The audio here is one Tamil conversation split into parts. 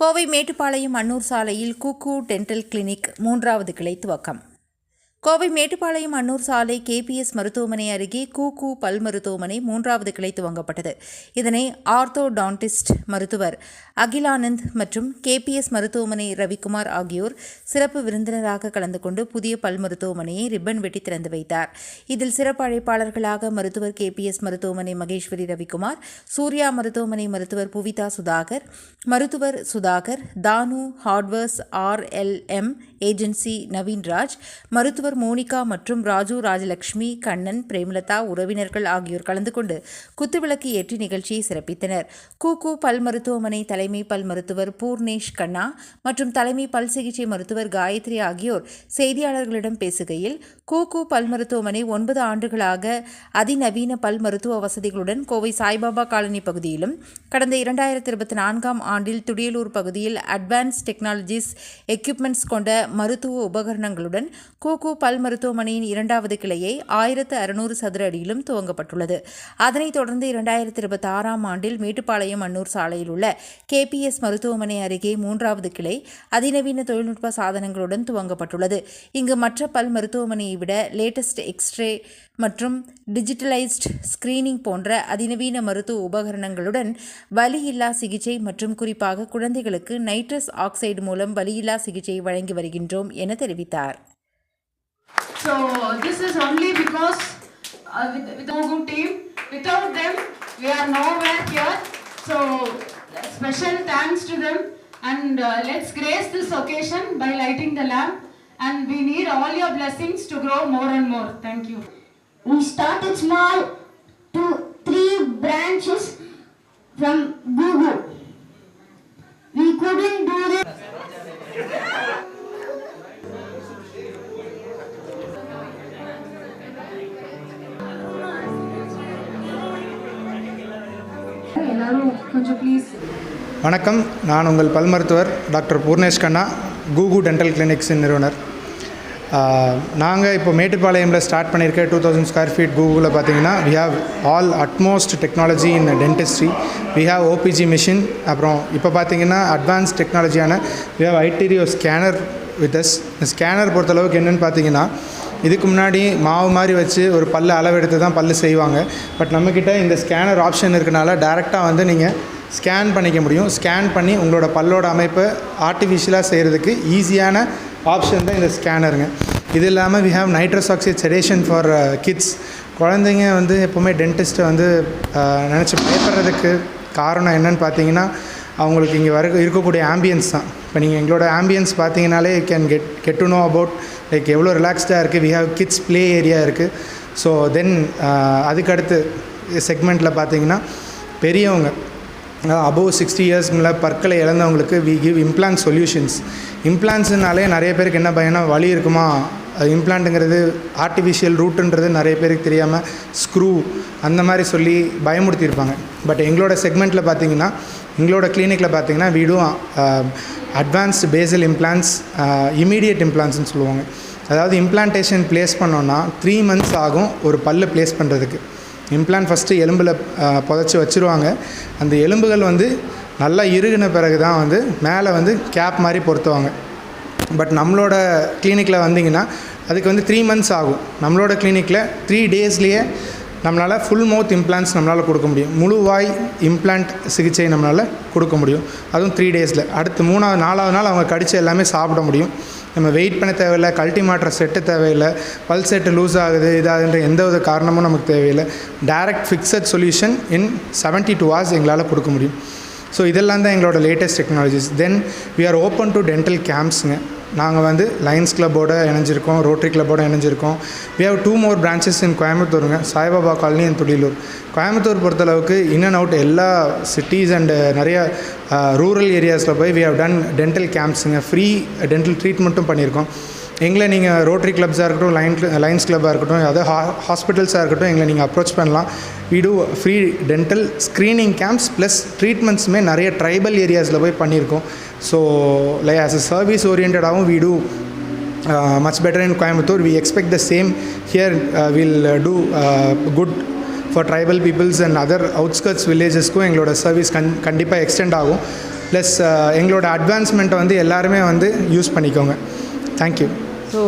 கோவை மேட்டுப்பாளையம் அன்னூர் சாலையில் குக்கு டென்டல் கிளினிக் மூன்றாவது கிளை துவக்கம். கோவை மேட்டுப்பாளையம் அன்னூர் சாலை கேபிஎஸ் மருத்துவமனை அருகே கூகு பல் மருத்துவமனை மூன்றாவது கிளை துவங்கப்பட்டது. இதனை ஆர்த்தோடான்டிஸ்ட் மருத்துவர் அகிலானந்த் மற்றும் கேபிஎஸ் மருத்துவமனை ரவிக்குமார் ஆகியோர் சிறப்பு விருந்தினராக கலந்து கொண்டு புதிய பல் மருத்துவமனையை ரிப்பன் வெட்டி திறந்து வைத்தார். இதில் சிறப்பு அழைப்பாளர்களாக மருத்துவர் கேபிஎஸ் மருத்துவமனை மகேஸ்வரி ரவிக்குமார் சூர்யா மருத்துவமனை மருத்துவர் புவிதா சுதாகர் மருத்துவர் சுதாகர் தானு ஹார்ட்வர்ஸ் ஆர்எல்எம் ஏஜென்சி நவீன்ராஜ் மருத்துவர் மோனிகா மற்றும் ராஜு ராஜலட்சுமி கண்ணன் பிரேமலதா உறவினர்கள் ஆகியோர் கலந்து கொண்டு குத்துவிளக்கு ஏற்றி நிகழ்ச்சியை சிறப்பித்தனர். கூகு பல் மருத்துவமனை தலைமை பல் மருத்துவர் பூர்ணேஷ் கண்ணா மற்றும் தலைமை பல் சிகிச்சை மருத்துவர் காயத்ரி ஆகியோர் செய்தியாளர்களிடம் பேசுகையில் கூகு பல் மருத்துவமனை ஒன்பது ஆண்டுகளாக அதிநவீன பல் மருத்துவ வசதிகளுடன் கோவை சாய்பாபா காலனி பகுதியிலும் கடந்த இரண்டாயிரத்தி இருபத்தி நான்காம் ஆண்டில் துடியலூர் பகுதியில் அட்வான்ஸ் டெக்னாலஜிஸ் எக்யூப்மெண்ட்ஸ் கொண்ட மருத்துவ உபகரணங்களுடன் கூகு பல் மருத்துவமனையின் இரண்டாவது கிளையை ஆயிரத்து அறுநூறு சதுர அடியிலும் துவங்கப்பட்டுள்ளது. அதனைத் தொடர்ந்து இரண்டாயிரத்தி இருபத்தி ஆறாம் ஆண்டில் மேட்டுப்பாளையம் அன்னூர் சாலையில் உள்ள கேபிஎஸ் மருத்துவமனை அருகே மூன்றாவது கிளை அதிநவீன தொழில்நுட்ப சாதனங்களுடன் துவங்கப்பட்டுள்ளது. இங்கு மற்ற பல் மருத்துவமனையை விட லேட்டஸ்ட் எக்ஸ்ரே மற்றும் டிஜிட்டலைஸ்ட் ஸ்கிரீனிங் போன்ற அதிநவீன மருத்துவ உபகரணங்களுடன் வலியில்லா சிகிச்சை மற்றும் குறிப்பாக குழந்தைகளுக்கு நைட்ரஸ் ஆக்சைடு மூலம் வலியில்லா சிகிச்சை வழங்கி வருகின்றோம் என தெரிவித்தார் So this is only because uh, with, with the Google team, without them, we are nowhere here. So special thanks to them and uh, let's grace this occasion by lighting the lamp and we need all your blessings to grow more and more. Thank you. We started small to three branches from Google. We couldn't do this. எல்லாரும் கொஞ்சம் ப்ளீஸ் வணக்கம். நான் உங்கள் பல் மருத்துவர் டாக்டர் பூர்ணேஷ் கண்ணா கூகு டென்டல் கிளினிக்ஸின் நிறுவனர். நாங்கள் இப்போ மேட்டுப்பாளையமில் ஸ்டார்ட் பண்ணியிருக்க டூ தௌசண்ட் ஸ்கொயர் ஃபீட் கூகுளில் பார்த்தீங்கன்னா we have all utmost technology in dentistry we have OPG machine அப்புறம் இப்போ பார்த்தீங்கன்னா advance டெக்னாலஜியான we have iTero scanner with us scanner பொறுத்தளவுக்கு என்னென்னு பார்த்தீங்கன்னா இதுக்கு முன்னாடி மாவு மாதிரி வச்சு ஒரு பல்லு அளவெடுத்து தான் பல்லு செய்வாங்க. பட் நம்மக்கிட்ட இந்த ஸ்கேனர் ஆப்ஷன் இருக்கனால டேரெக்டாக வந்து நீங்கள் ஸ்கேன் பண்ணிக்க முடியும். ஸ்கேன் பண்ணி உங்களோட பல்லோட அமைப்பை ஆர்டிஃபிஷியலாக செய்கிறதுக்கு ஈஸியான ஆப்ஷன் தான் இந்த ஸ்கேனருங்க. இது இல்லாமல் we have nitrous oxide sedation for kids குழந்தைங்க வந்து எப்போவுமே டென்டிஸ்ட்டை வந்து uh, நினச்சி பயப்படுறதுக்கு காரணம் என்னன்னு பார்த்தீங்கன்னா அவங்களுக்கு இங்கே வர இருக்கக்கூடிய ஆம்பியன்ஸ் தான். இப்போ நீங்கள் எங்களோட ஆம்பியன்ஸ் பார்த்தீங்கனாலே can get get to know about like எவ்வளோ ரிலாக்ஸ்டாக இருக்குது we have kids play area இருக்குது ஸோ தென் அதுக்கடுத்து செக்மெண்ட்டில் பார்த்தீங்கன்னா பெரியவங்க அபோவ் சிக்ஸ்டி இயர்ஸ் மேலே பற்களை இழந்தவங்களுக்கு வி கிவ் இம்ப்ளான்ட் சொல்யூஷன்ஸ் இம்ப்ளான்ஸுனாலே நிறைய பேருக்கு என்ன பயம்னா வலி இருக்குமா? இம்ப்ளான்ட்டுங்கிறது ஆர்டிஃபிஷியல் ரூட்டுன்றது நிறைய பேருக்கு தெரியாமல் ஸ்க்ரூ அந்த மாதிரி சொல்லி பயமுறுத்தியிருப்பாங்க. பட் எங்களோட செக்மெண்ட்டில் பார்த்தீங்கன்னா எங்களோட கிளினிக்கில் பார்த்தீங்கன்னா வீடும் அட்வான்ஸ்டு பேசல் இம்ப்ளான்ஸ் இமீடியட் இம்ப்ளான்ஸ்னு சொல்லுவாங்க. அதாவது இம்ப்ளான்டேஷன் ப்ளேஸ் பண்ணோன்னா த்ரீ மந்த்ஸ் ஆகும் ஒரு பல்லு ப்ளேஸ் பண்ணுறதுக்கு இம்ப்ளான்ட் ஃபஸ்ட்டு எலும்பில் புதைச்சி வச்சுருவாங்க. அந்த எலும்புகள் வந்து நல்லா இறுகின பிறகு தான் வந்து மேலே வந்து கேப் மாதிரி பொருத்துவாங்க. பட் நம்மளோட கிளினிக்கில் வந்தீங்கன்னா அதுக்கு வந்து த்ரீ மந்த்ஸ் ஆகும். நம்மளோட கிளினிக்கில் த்ரீ டேஸ்லேயே நம்மளால் ஃபுல் மவுத் இம்ப்ளான்ஸ் நம்மளால் கொடுக்க முடியும். முழு வாய் இம்ப்ளான்ட் சிகிச்சை நம்மளால் கொடுக்க முடியும். அதுவும் த்ரீ டேஸில் அடுத்து மூணாவது நாலாவது நாள் அவங்க கடித்து எல்லாமே சாப்பிட முடியும். நம்ம வெயிட் பண்ண தேவையில்லை கல்ட்டி மாற்ற செட்டு தேவையில்லை பல் செட்டு லூஸ் ஆகுது இதாகுன்ற எந்த ஒரு காரணமும் நமக்கு தேவையில்லை. Direct fixed solution in seventy two hours எங்களால் கொடுக்க முடியும். ஸோ இதெல்லாம் தான் எங்களோட latest technologies then we are open to dental கேம்ப்ஸுங்க நாங்கள் வந்து லைன்ஸ் கிளப்போட இணைஞ்சிருக்கோம் ரோட்டரி கிளப்போட இணைஞ்சிருக்கோம். We have two more branches in கோயம்புத்தூருங்க Saibaba colony and Thudiyalur. Coimbatore பொறுத்தளவுக்கு இன் அண்ட் அவுட் எல்லா சிட்டிஸ் அண்டு நிறைய ரூரல் ஏரியாஸில் போய் வி ஹவ் டன் டென்டல் கேம்ப்ஸுங்க ஃப்ரீ டென்டல் ட்ரீட்மெண்ட்டும் பண்ணியிருக்கோம். எங்களை நீங்கள் ரோட்டரி கிளப்ஸாக இருக்கட்டும் லைன் லைன்ஸ் கிளப்பாக இருக்கட்டும் அதாவது ஹா ஹாஸ்பிட்டல்ஸாக இருக்கட்டும் எங்களை நீங்கள் அப்ரோச் பண்ணலாம். We do free dental screening camps plus ட்ரீட்மெண்ட்ஸுமே நிறைய ட்ரைபல் ஏரியாஸில் போய் பண்ணியிருக்கோம். So lie as a service ஓரியன்டாகவும் we do much better in Coimbatore we expect the same here will do good for tribal peoples and other outskirts வில்லேஜஸ்க்கும் எங்களோட சர்வீஸ் கண் கண்டிப்பாக எக்ஸ்டெண்ட் ஆகும். ப்ளஸ் uh, எங்களோட அட்வான்ஸ்மெண்ட்டை வந்து எல்லாருமே வந்து யூஸ் பண்ணிக்கோங்க. தேங்க்யூ ஸோ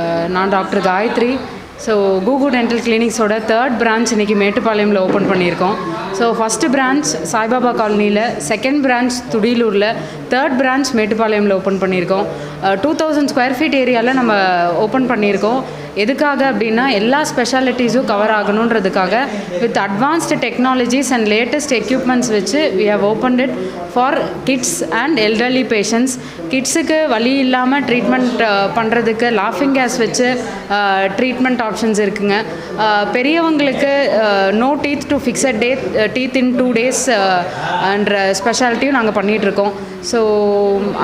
uh, நான் doctor Gayathri. So Kugu dental கிளினிக்ஸோட third branch இன்றைக்கி மேட்டுப்பாளையமில் ஓப்பன் பண்ணியிருக்கோம். ஸோ ஃபஸ்ட்டு பிரான்ச் சாய்பாபா காலனியில் செகண்ட் பிரான்ச் துடியலூரில் தேர்ட் பிரான்ச் மேட்டுப்பாளையமில் ஓப்பன் பண்ணியிருக்கோம். டூ தௌசண்ட் ஸ்கொயர் ஃபீட் ஏரியாவில் நம்ம ஓப்பன் பண்ணியிருக்கோம். எதுக்காக அப்படின்னா எல்லா ஸ்பெஷாலிட்டிஸும் cover ஆகணுன்றதுக்காக with advanced technologies and latest equipments வச்சு we have opened it for kids and elderly patients கிட்ஸுக்கு வழி இல்லாமல் ட்ரீட்மெண்ட் பண்ணுறதுக்கு லாஃபிங் கேஸ் வச்சு ட்ரீட்மெண்ட் ஆப்ஷன்ஸ் இருக்குங்க. பெரியவங்களுக்கு no teeth to fixed day teeth in two days என்ற ஸ்பெஷாலிட்டியும் நாங்கள் பண்ணிகிட்ருக்கோம் so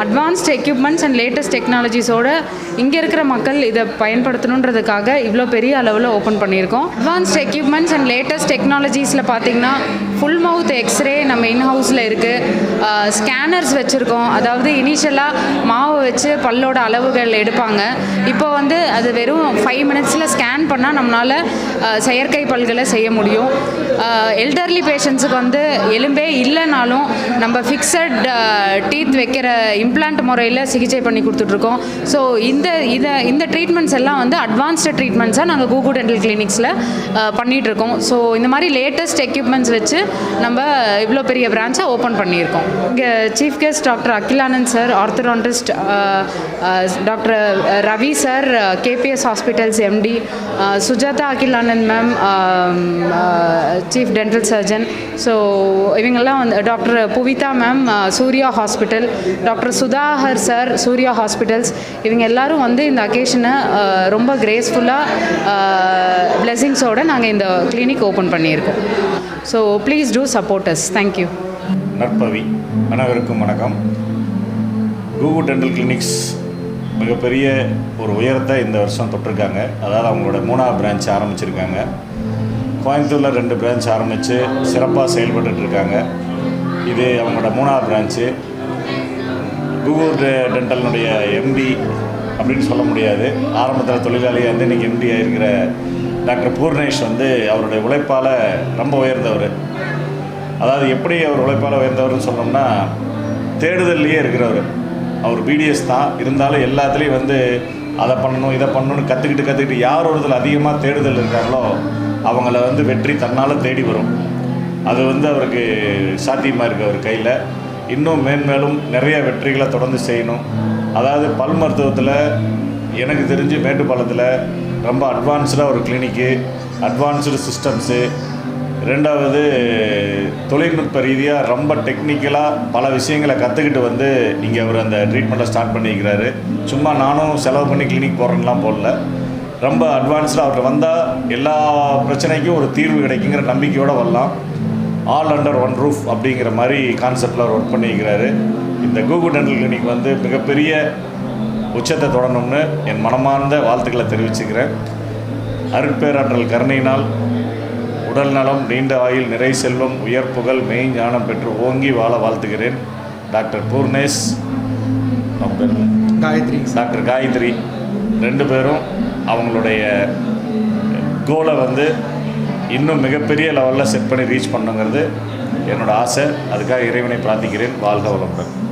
advanced equipments and latest டெக்னாலஜிஸோட இங்கே இருக்கிற மக்கள் இதை பயன்படுத்தணுன்றதுக்காக இவ்வளோ பெரிய அளவில் ஓப்பன் பண்ணியிருக்கோம். அட்வான்ஸ்ட் எக்யூப்மெண்ட்ஸ் அண்ட் லேட்டஸ்ட் டெக்னாலஜிஸில் பார்த்திங்கன்னா ஃபுல் மவுத் எக்ஸ்ரே நம்ம இன்ஹவுஸில் இருக்குது ஸ்கேனர்ஸ் வச்சுருக்கோம். அதாவது இனிஷியலாக மாவு வச்சு பல்லோட அளவுகள் எடுப்பாங்க. இப்போ வந்து அது வெறும் ஃபைவ் மினிட்ஸில் ஸ்கேன் பண்ணால் நம்மளால் செயற்கை பல்களை செய்ய முடியும். எல்டர்லி பேஷண்ட்ஸுக்கு வந்து எலும்பே இல்லைனாலும் நம்ம ஃபிக்ஸட் டீத் வைக்கிற இம்ப்ளான்ட் முறையில் சிகிச்சை பண்ணி கொடுத்துட்ருக்கோம். ஸோ இந்த இதை இந்த ட்ரீட்மெண்ட்ஸ் எல்லாம் வந்து அட்வான்ஸ்டு ட்ரீட்மெண்ட்ஸாக நாங்கள் கூகு டென்டல் கிளினிக்ஸில் பண்ணிகிட்ருக்கோம் ஸோ இந்த மாதிரி லேட்டஸ்ட் எக்யூப்மெண்ட்ஸ் வச்சு நம்ம இவ்வளோ பெரிய பிரான்ச்சை ஓப்பன் பண்ணியிருக்கோம். இங்கே chief guest doctor Akilanand sir orthodontist doctor Ravi sir KPS hospitals MD Sujatha Akilanand ma'am chief dental surgeon so இவங்கெல்லாம் வந்து doctor Puvitha ma'am Surya hospital doctor Sudhakar sir Surya hospitals இவங்க எல்லாரும் வந்து இந்த அக்கேஷனை ரொம்ப கிரேஸ்ஃபுல்லாக பிளெஸிங்ஸோடு நாங்கள் இந்த கிளினிக் ஓப்பன் பண்ணியிருக்கோம். So please do support us thank you நற்பவி அனைவருக்கும் வணக்கம். கூகு டென்டல் கிளினிக்ஸ் மிகப்பெரிய ஒரு உயரத்தை இந்த வருஷம் தொட்டிருக்காங்க. அதாவது அவங்களோட மூணாவது பிரான்ச் ஆரம்பிச்சிருக்காங்க. கோயம்புத்தூரில் ரெண்டு பிரான்ச் ஆரம்பித்து சிறப்பாக செயல்பட்டுருக்காங்க இருக்காங்க இது அவங்களோட மூணாவது பிரான்ச்சு கூகுள் டென்டலினுடைய எம்டி அப்படின்னு சொல்ல முடியாது. ஆரம்பத்தில் தொழிலாளியாக வந்து இன்றைக்கி எம்டி இருக்கிற டாக்டர் பூர்ணேஷ் வந்து அவருடைய உழைப்பால் ரொம்ப உயர்ந்தவர். அதாவது எப்படி அவர் உழைப்பால் உயர்ந்தவர்னு சொன்னோம்னா தேடுதல்லையே இருக்கிறவர். அவர் பிடிஎஸ் தான். இருந்தாலும் எல்லாத்துலேயும் வந்து அதை பண்ணணும் இதை பண்ணணும்னு கற்றுக்கிட்டு கற்றுக்கிட்டு யார் ஒரு இதில் அதிகமாக தேடுதல் இருக்காங்களோ அவங்கள வந்து வெற்றி தன்னால் தேடி வரும். அது வந்து அவருக்கு சாத்தியமாக இருக்குது அவர் கையில். இன்னும் மேன்மேலும் நிறைய வெற்றிகளை தொடர்ந்து செய்யணும். அதாவது பல் மருத்துவத்தில் எனக்கு தெரிஞ்சு மேட்டுப்பாளத்தில் ரொம்ப அட்வான்ஸ்டாக ஒரு கிளினிக்கு அட்வான்ஸ்டு சிஸ்டம்ஸு ரெண்டாவது தொழில்நுட்ப ரீதியாக ரொம்ப டெக்னிக்கலாக பல விஷயங்களை கற்றுக்கிட்டு வந்து இங்கே அவர் அந்த ட்ரீட்மெண்ட்டை ஸ்டார்ட் பண்ணியிருக்கிறாரு சும்மா நானும் செலவு பண்ணி கிளினிக் போகிறேன்லாம் போடல. ரொம்ப அட்வான்ஸ்டாக அவர்கிட்ட வந்தால் எல்லா பிரச்சனைக்கும் ஒரு தீர்வு கிடைக்குங்கிற நம்பிக்கையோடு வரலாம். ஆல் அண்டர் ஒன் ரூஃப் அப்படிங்கிற மாதிரி கான்செப்டில் அவர் ஒர்க் பண்ணியிருக்கிறாரு இந்த கூகுள் டென்டல் கிளினிக் வந்து மிகப்பெரிய உச்சத்தை தொடரணும்னு என் மனமார்ந்த வாழ்த்துக்களை தெரிவிச்சுக்கிறேன். அருட்பேராற்றல் கருணையினால் உடல் நலம் நீண்ட ஆயுள் நிறை செல்வம் உயர் புகழ் மெய் ஞானம் பெற்று ஓங்கி வாழ வாழ்த்துகிறேன். டாக்டர் பூர்ணேஷ்? காயத்ரி. டாக்டர் காயத்ரி. ரெண்டு பேரும் அவங்களுடைய கோலை வந்து இன்னும் மிகப்பெரிய லெவலில் செட் பண்ணி ரீச் பண்ணுங்கிறது என்னோட ஆசை. அதுக்காக இறைவனை பிரார்த்திக்கிறேன். வாழ்க வளமுடன்.